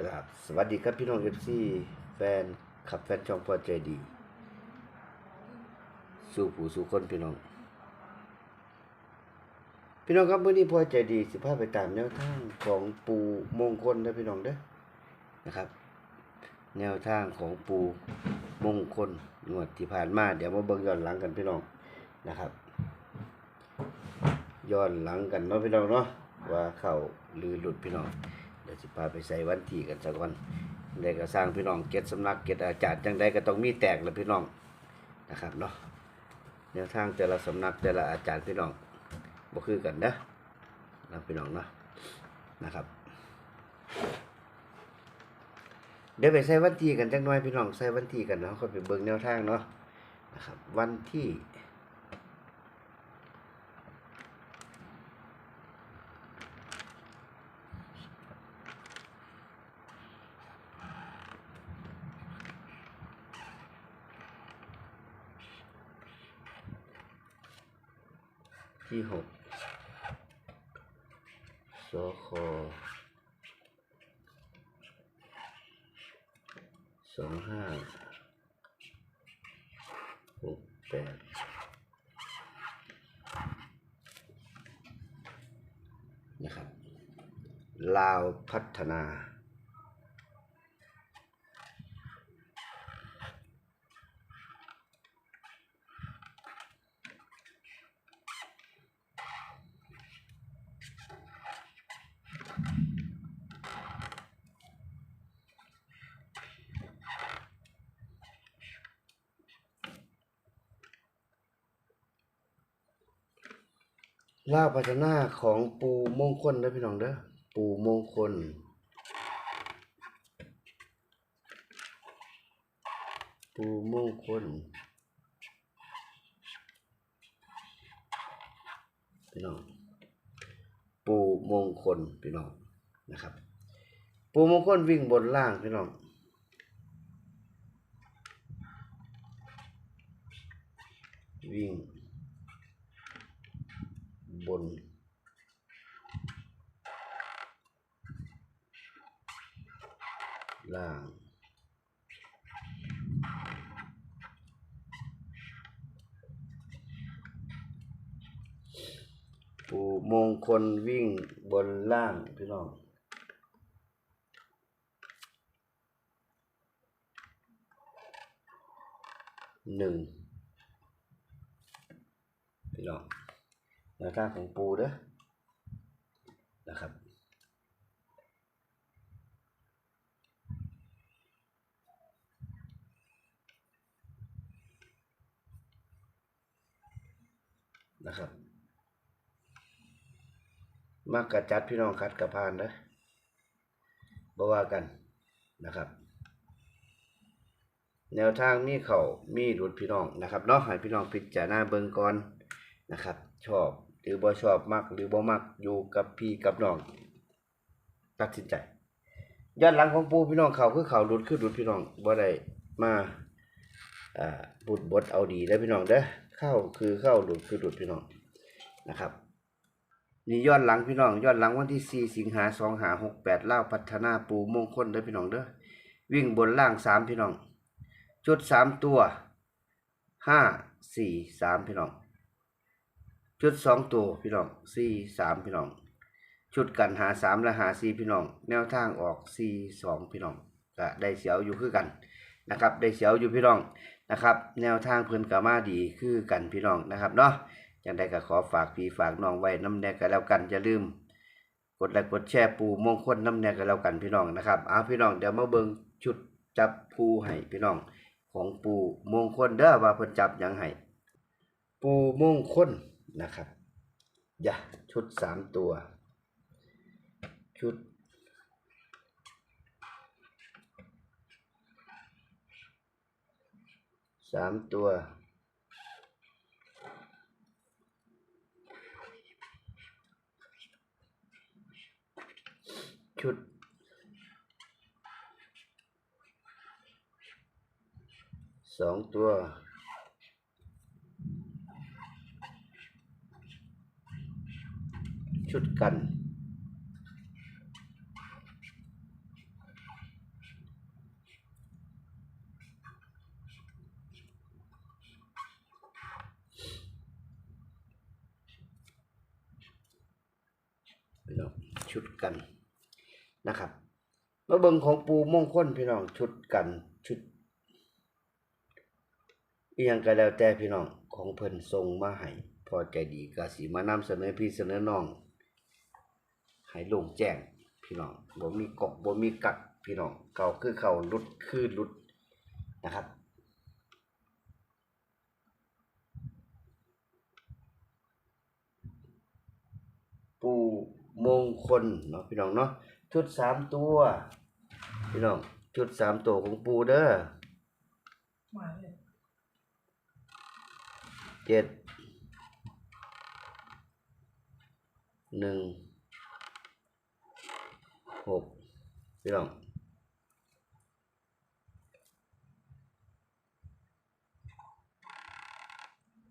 กราบสวัสดีครับพี่น้องเอฟซีแฟนขับแฟนช่องพอใจดี สู่ผู้สู่คนพี่น้อง พี่น้องครับเมื่อนี้พอใจดีสิพาไปตามแนวทางของปูมงคลนะพี่น้องเด้อนะครับ แนวทางของปูมงคลงวดที่ผ่านมาเดี๋ยวมาเบิ่งย้อนหลังกันพี่น้องนะครับย้อนหลังกันเนาะพี่น้องเนาะว่าเข้าหรือหลุดพี่น้อง เดี๋ยวสิพาไปใส่วันที่กันสักวันได้ก็สร้างพี่น้องเก็ตสำนักเก็ตอาจารย์จังใดก็ต้องมีแตกแหละพี่น้องนะครับเนาะแนวทางแต่ละสำนักแต่ละอาจารย์พี่น้องบ่คือกันเด้อนะพี่น้องเนาะนะครับ เดี๋ยวไปใส่วันที่กันจังน้อยพี่น้องใส่วันที่กันเนาะก็ไปเบิ่งแนวทางเนาะนะครับ วันที่ ที่หกสคสองห้าหกแปดนะครับ ลาวพัฒนา ลาวพัฒนาของปูมงคลนะพี่น้องเด้อปูมงคล ปูมงคลพี่น้องปูมงคลพี่น้องนะครับ ปูมงคลวิ่งบนล่างพี่น้องวิ่ง บน ล่าง ปูมงคลวิ่งบนล่าง พี่น้องหนึ่งพี่น้อง วทางของปูเด้อนะครับนะครับ มากกระจัดพี่น้องคัดกระพานนะบ่ว่ากันนะครับ แนวทางมีเขามีหลุดพี่น้องนะครับเนาะให้พี่น้องพิจารณาเบิ่งก่อนนะครับ ชอบ หรือบ่ชอบมัก หรือบ่มักอยู่กับพี่กับน้องตัดสินใจย้อนหลังของปูพี่น้องเขาคือเขาหลุดคือหลุดพี่น้องบ่ได้มาอ่าบุดบดเอาดีแล้วพี่น้องเด้อเข้าคือเข้าหลุดคือหลุดพี่น้องนะครับนี่ย้อนหลังพี่น้องย้อนหลังวันที่4สิงหา2หา68ลาพัฒนาปูมงคลเด้อพี่น้องเด้อวิ่งบนล่าง3พี่น้อง จุด3ตัว5 4 3พี่น้อง จุด2ตัวพี่น้อง4 3พี่น้องชุดกันหา3และหา4พี่น้อง แนวทางออก4 2พี่น้องก็ได้เสียวอยู่คือกันนะครับได้เสียวอยู่พี่น้องนะครับ แนวทางเพิ่นก็มาดีคือกันพี่น้องนะครับเนาะจังใดก็ขอฝากพี่ฝากน้องไว้น้ำแนกกันแล้วกันอย่าลืม กดไลค์กดแชร์ปูมงคลน้ำแนกกันแล้วกันพี่น้องนะครับเอาพี่น้องเดี๋ยวมาเบิ่งชุดจับปูให้พี่น้อง ของปูมงคลเด้อว่าเพิ่นจับยังให้ปูมงคล นะครับอย่าชุดสามตัว ชุดสามตัวชุดสองตัว ชุดกัน พี่น้องชุดกันนะครับมาเบิงของปูมงคลพี่น้องชุดกันชุดอียังก็แล้วแต่พี่น้องของเพิ่นทรงมาให้พอใจดีกาสีมานำเสนอพี่เสนอน้อง ให้โลงแจ้งพี่น้องบ่มีกอกบ่มีกักพี่น้องเก่าคือเขาหลุดคือหลุดนะครับปูมงคลเนาะพี่น้องเนาะชุดสามตัวพี่น้องชุดสามตัวของปูเด้อมาเลยเจ็ดหนึ่ง หกพี่น้อง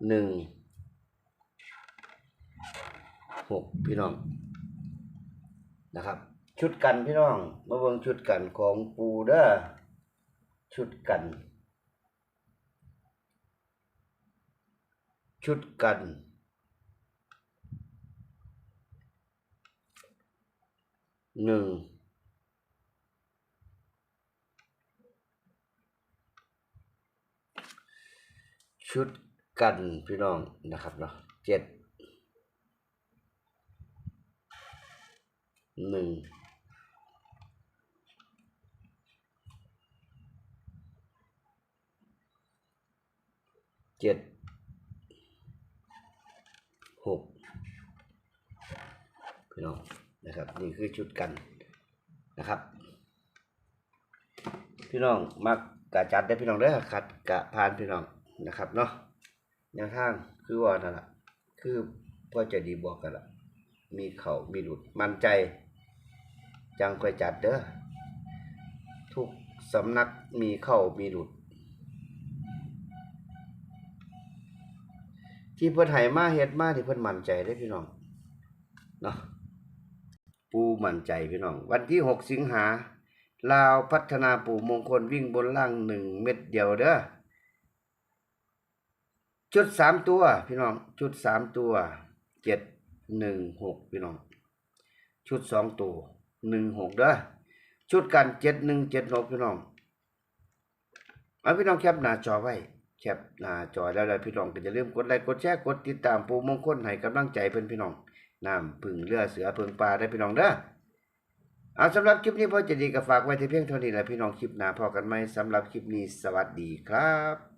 หนึ่งหกพี่น้องนะครับ ชุดกันพี่น้อง มาเบิ่งชุดกันของปูเด้อชุดกัน ชุดกัน หนึ่งชุดกันพี่น้องนะครับเนาะเจ็ดหนึ่งเจ็ดหกพี่น้อง นะครับนี่คือชุดกันนะครับ พี่น้องมักกะจัดได้พี่น้องเด้อขัดกะพานพี่น้องนะครับเนาะแนวทางคือว่านั่นแหละคือพ่อจะดีบอกกันละมีเขามีหลุดมั่นใจ จังค่อยจัดเด้อทุกสำนักมีเข้ามีหลุด ที่เพิ่นให้มาเฮ็ดมาที่เพิ่นมั่นใจได้พี่น้อง ปูมั่นใจพี่น้อง วันที่ 6 สิงหาลาวพัฒนาปู่มงคลวิ่งบนล่าง1เม็ดเดียวเด้อชุด3ตัว พี่น้อง ชุด3ตัว7 1 6พี่น้อง ชุด2ตัว1 6เด้อชุดกัน7 1 7 6พี่น้องเอาพี่น้องแคปหน้าจอไว้แคปหน้าจอแล้วแล้วพี่น้องก็อย่าลืมกดไลค์กดแชร์กดติดตามปูมงคลให้กำลังใจเพิ่นพี่น้อง น้ำพึ่งเลือเสือพึ่งปลาได้พี่น้องเด้อเอาสำหรับคลิปนี้พ่อจะดีก็ฝากไว้ที่เพียงเท่านี้แหละพี่น้องคลิปหน้าพอกันไหมสำหรับคลิปนี้สวัสดีครับ